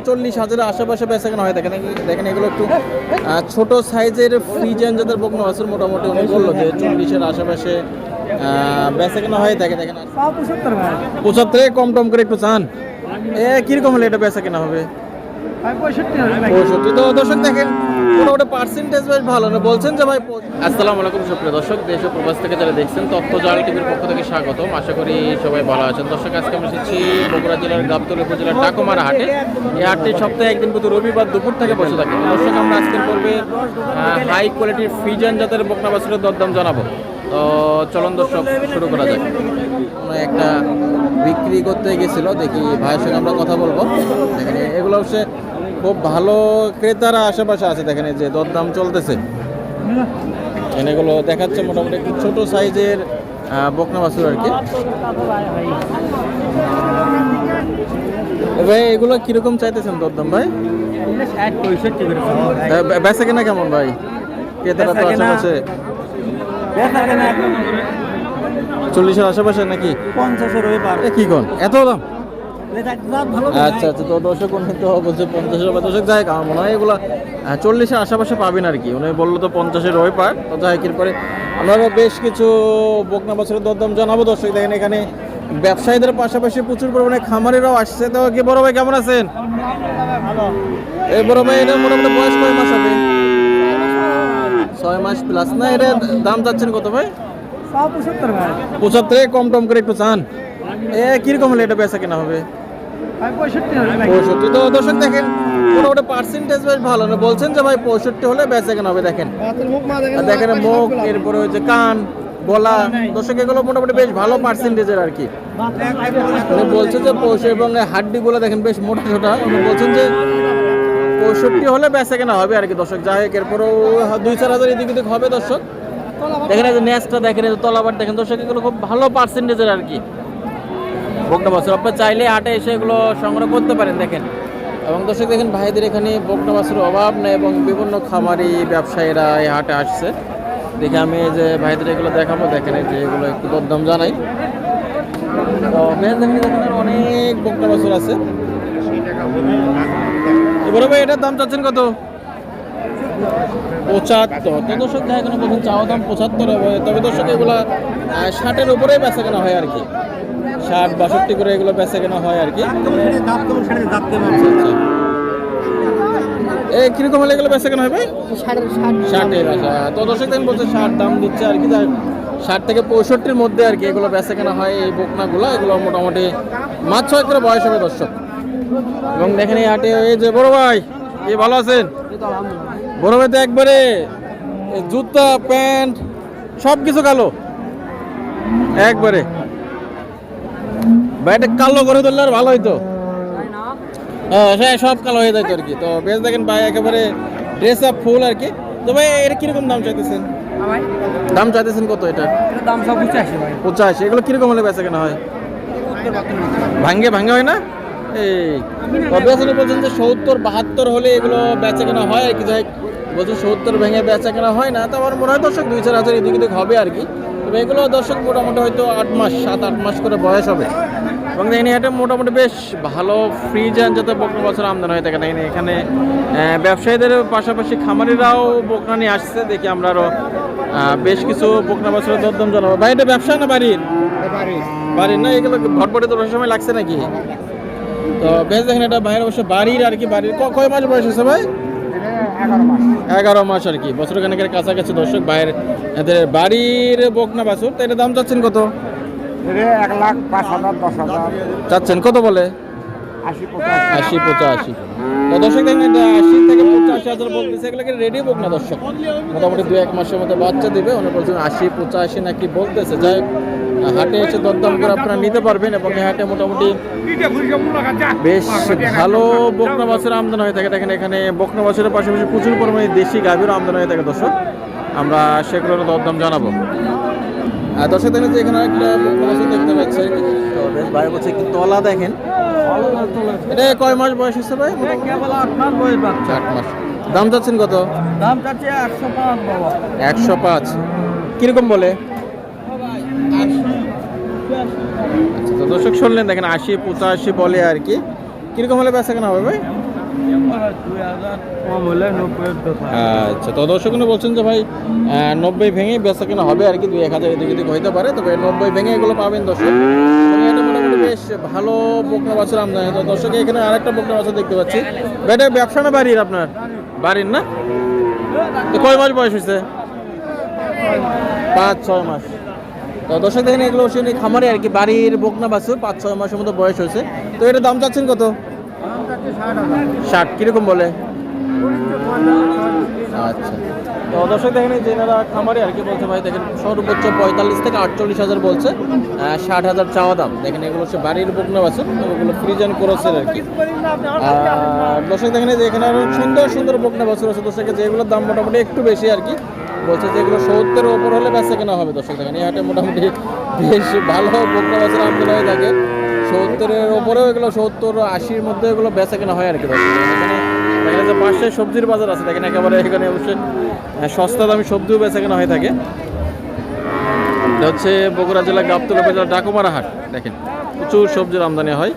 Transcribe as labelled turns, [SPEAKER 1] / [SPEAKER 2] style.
[SPEAKER 1] চল্লিশ হাজারের আশেপাশে বেচাকেনা হয় দেখেন দেখেন এগুলো একটু ছোট সাইজের ফ্রিজেন যাদের বকনো আছে মোটামুটি উনি বলল যে চল্লিশের আশেপাশে আহ, বেচা কেনা হয় দেখে দেখেন।
[SPEAKER 2] পঁচাত্তর
[SPEAKER 1] কম টম করে একটু চান? এ কীরকম হলে এটা বেচাকেনা হবে?
[SPEAKER 2] পঁয়ষট্টি।
[SPEAKER 1] তো দর্শক দেখেন মোটামুটি পার্সেন্টেজ বেশ ভালো না। বলছেন যে ভাই আসসালামু আলাইকুম সুপ্রিয় দর্শক, দেশ ও প্রবাস থেকে যারা দেখছেন, তথ্য জাল টিভির পক্ষ থেকে স্বাগতম। আশা করি সবাই ভালো আছেন। দর্শক, আজকে আমরা এসেছি বগুড়া জেলার গাবতলী উপজেলার টাকুমারা হাটে। এই হাটটি সপ্তাহে একদিন প্রতি রবিবার দুপুর থেকে বসে থাকে। দর্শক, আমরা আজকের পর্বে হাই কোয়ালিটির ফিজান জাতের বকনা বাছুরের দরদাম জানাব। তো চলন দর্শক, শুরু করা যাক। একটা বিক্রি করতে গেছিল, দেখি ভাইয়ের সঙ্গে আমরা কথা বলব। এগুলো হচ্ছে খুব ভালো ক্রেতারা আশেপাশে আছে দেখেন এই যে দরদাম চলতেছে। এখানে এগুলো দেখাচ্ছে মোটামুটি একটু ছোট সাইজের বকনা বাছুর আর কি। ভাই এগুলো কীরকম চাইতেছেন দরদাম ভাই? বেচা কেনা কেমন ভাই? ক্রেতারা তো আশেপাশে। চল্লিশের আশেপাশে নাকি?
[SPEAKER 2] পঞ্চাশের
[SPEAKER 1] কি কোন? এত দাম? আচ্ছা আচ্ছা তো দর্শক উনি তো বলছে পঞ্চাশের বা দর্শক যাই আমার মনে হয় এগুলো চল্লিশের আশেপাশে পাবেন আর কি। উনি বলল তো পঞ্চাশের ওই পার তো যাই এরপরে আমরা বেশ কিছু বকনা বছরের দরদাম জানাব। দর্শক দেখেন এখানে ব্যবসায়ীদের পাশাপাশি প্রচুর পরিমাণে খামারিরাও আসছে। তো কি বড় ভাই কেমন আছেন? এই বড় ভাই এটা মোটামুটি বয়স কয় মাস হবে ছয় মাস প্লাস না এটা দাম চাচ্ছেন কত ভাই।
[SPEAKER 2] পঁচাত্তর
[SPEAKER 1] কম টম করে একটু চান। এ কীরকম হলে এটা বেচা কেনা হবে?
[SPEAKER 2] পঁয়ষট্টি হবে ভাই
[SPEAKER 1] পঁয়ষট্টি। তো দর্শক দেখেন মোটামুটি পার্সেন্টেজ বেশ ভালো না। বলছেন যে ভাই পঁয়ষট্টি হলে বেচা কেনা হবে দেখেন।
[SPEAKER 2] মুখ
[SPEAKER 1] দেখেন মুখ এরপরে হচ্ছে কান গলা। দর্শক এগুলো মোটামুটি বেশ ভালো পার্সেন্টেজের আর কি। বলছে যে পৌষ এবং হাড্ডিগুলো দেখেন বেশ মোটা ছোটা উনি বলছেন যে পঁয়ষট্টি হলে বেচা কেনা হবে আর কি দর্শক। যাই হোক এরপরেও দুই চার হাজার এদিক এদিক হবে দর্শক। দেখেন এই যে নেসটা দেখেন এই যে তলাবার দেখেন দর্শক এগুলো খুব ভালো পার্সেন্টেজের আর কি। বকনা বাছুর আপনার চাইলে হাটে এসে এগুলো সংগ্রহ করতে পারেন, দেখেন। এবং দর্শক, দেখেন, ভাইদের এখানে বকনা বাছুর অভাব নেই এবং বিভিন্ন খামারি ব্যবসায়ীরা এই হাটে আসছে। দেখে আমি যে ভাইদের এগুলো দেখাবো, দেখেন যে এগুলো একটু দরদাম জানাই। তো অনেক বকনা বাছুর আছে। এবারে ভাই, এটার দাম চাচ্ছেন কত? পঁচাত্তর। তো দর্শক দেখা কেন বলছেন চাওয়া দাম পঁচাত্তর হবে। তবে দর্শক, এগুলা ষাটের উপরেই বেচা কেনা হয় আর কি। ষাট বাষট্টি করে এগুলো বেচা কেনা হয় আর কি। আচ্ছা, আচ্ছা। এ কীরকম হলে এগুলো বেচা কেনা হবে ষাটের আচ্ছা। তো দর্শক দেখেন বলছে ষাট দাম দিচ্ছে আর কি। ষাট থেকে পঁয়ষট্টির মধ্যে আর কি এগুলো বেচা কেনা হয় এই বকনাগুলো। এগুলো মোটামুটি মাছ ছয় করে বয়স হবে দর্শক। এবং দেখেন এই হাটে এই যে বড় ভাই কি ভালো আছেন? বড় ভাই তো একবারে জুতা প্যান্ট সব কিছু কালো। একবারে। ভাই এটা কালো করে ধরলে আর ভালো হইতো। হ্যাঁ সব কালো হয়ে যেত আর কি। তো বেশ দেখেন ভাই একেবারে ড্রেস আপ ফুল আর কি। তো ভাই এটা কীরকম দাম চাইতেছেন? দাম চাইতেছেন কত এটা?
[SPEAKER 2] দাম সব পঁচাশি ভাই।
[SPEAKER 1] পঁচাশি এগুলো কীরকম হলে বেচা কেনা হয়? ভাঙ্গে ভাঙ্গে হয় না? এই অভ্যাসনে বলছেন যে সত্তর বাহাত্তর হলে এগুলো বেচা কেনা হয় আর কি। যাই বলছেন সত্তর ভেঙে বেচা কেনা হয় না। তো আমার মনে হয় দর্শক দুই চার হাজার এদিক এদিক হবে আর কি। তবে এগুলো দর্শক মোটামুটি হয়তো আট মাস, সাত, আট মাস করে বয়স হবে। এবং দেখেন এটা মোটামুটি বেশ ভালো ফ্রিজ যাতে বকনা বছর আমদানি হয়ে থাকে। দেখেন এখানে ব্যবসায়ীদের পাশাপাশি খামারিরাও বকনা নিয়ে আসছে। দেখি আমরা আরও বেশ কিছু বকনা বছরের দরদাম জানাব। ভাই, এটা ব্যবসা না বাড়ির? বাড়ির না, এগুলো ভটভটে তো বেশি সময় লাগছে নাকি? তো বেশ দেখেন, এটা বাইরে অবশ্য বাড়ির আর কি, বাড়ির। কয় মাস বয়স আছে ভাই?
[SPEAKER 2] এগারো মাস।
[SPEAKER 1] আর কি। বছর খানেকের কাছাকাছি দর্শক ভাইয়ের এদের বাড়ির বকনা বাছুর তো এটা দাম চাচ্ছেন কত?
[SPEAKER 2] এক লাখ পাঁচ হাজার দশ হাজার।
[SPEAKER 1] চাচ্ছেন কত বলে?
[SPEAKER 2] আশি পঁচাশি।
[SPEAKER 1] আশি পঁচাশি। তো দর্শক আশি থেকে হাজার বলতেছে, এগুলোকে রেডি হোক না দর্শক। মোটামুটি দু এক মাসের মধ্যে বাচ্চা দিবে উনি বলছেন আশি, পঁচাশি নাকি বলতেছে। যাই হাটে এসে দরদাম করে আপনারা নিতে পারবেন এবং হাটে মোটামুটি বেশ ভালো বকনা মাছের আমদানি হয়ে থাকে। দেখেন এখানে বকনা মাছের পাশাপাশি প্রচুর পরিমাণে দেশি গাভীর আমদানি হয়ে থাকে দর্শক। আমরা সেগুলোর দরদাম জানাব। দর্শক, দেখেন যে এখানে একটা বকনা মাছ দেখতে পাচ্ছে বেশ ভাই বলছে কি তলা দেখেন। এটা কয় মাস বয়স হচ্ছে ভাই?
[SPEAKER 2] কেবল আট মাস বয়স বাচ্চা।
[SPEAKER 1] আট মাস। দাম চাচ্ছেন কত?
[SPEAKER 2] দাম চাচ্ছে একশো পাঁচ বাবা।
[SPEAKER 1] একশো পাঁচ। কীরকম বলে? আচ্ছা তো দর্শক শুনলেন দেখেন আশি পঁচাশি বলে আর কি। কীরকম হলে বেচা কেনা হবে ভাই? আচ্ছা তো দর্শক বলছেন যে ভাই নব্বই ভেঙে বেচা কেনা হবে আর কি দুই এক হাজার এদিক এদিক হইতে পারে। তবে নব্বই ভেঙে এগুলো পাবেন দর্শক। বেশ ভালো বকনা বাছুর আমদানি তো দর্শক, এখানে আরেকটা বকনা বাছুর দেখতে পাচ্ছি। এটা ব্যবসা না বাড়ির আপনার? বাড়ির না? কয় মাস বয়স হয়েছে? পাঁচ, ছয় মাস। তো দর্শক, দেখেন, এগুলো হচ্ছে খামারে আর কি, বাড়ির বকনা বাছুর, পাঁচ, ছয় মাসের মতো বয়স হয়েছে। তো এটার দাম চাচ্ছেন কত? ষাট। কীরকম বলে? আচ্ছা। দর্শক দেখেন এই যে এনারা খামারে আর কি বলছে ভাই, দেখেন সর্বোচ্চ পঁয়তাল্লিশ থেকে আটচল্লিশ হাজার বলছে ষাট হাজার চাওয়া দাম। দেখেন এগুলো হচ্ছে বাড়ির বকনা বাছুর এগুলো ফ্রিজেন ক্রসের আর কি। দর্শক দেখেন যে এখানে আরও সুন্দর সুন্দর বকনা বাছুর আছে দর্শকের যেগুলোর দাম মোটামুটি একটু বেশি আর কি। বলছে যে এগুলো সত্তরের ওপর হলে বেচা কেনা হবে, দর্শক দেখেন। এই হাটে মোটামুটি বেশ ভালো বকনা বাছুর আমদানি হয়ে থাকে সত্তরের ওপরেও এগুলো সত্তর আশির মধ্যে এগুলো বেচা কেনা হয় আর কি, দর্শক দেখা যাচ্ছে পাশে সবজির বাজার আছে, দেখেন একেবারে এখানে অবশ্যই সস্তা দামি সবজিও বেচা কেনা হয়ে থাকে। এটা হচ্ছে বগুড়া জেলা গাবতলা উপজেলা ডাকুমারা হাট দেখেন, প্রচুর সবজির আমদানি হয়।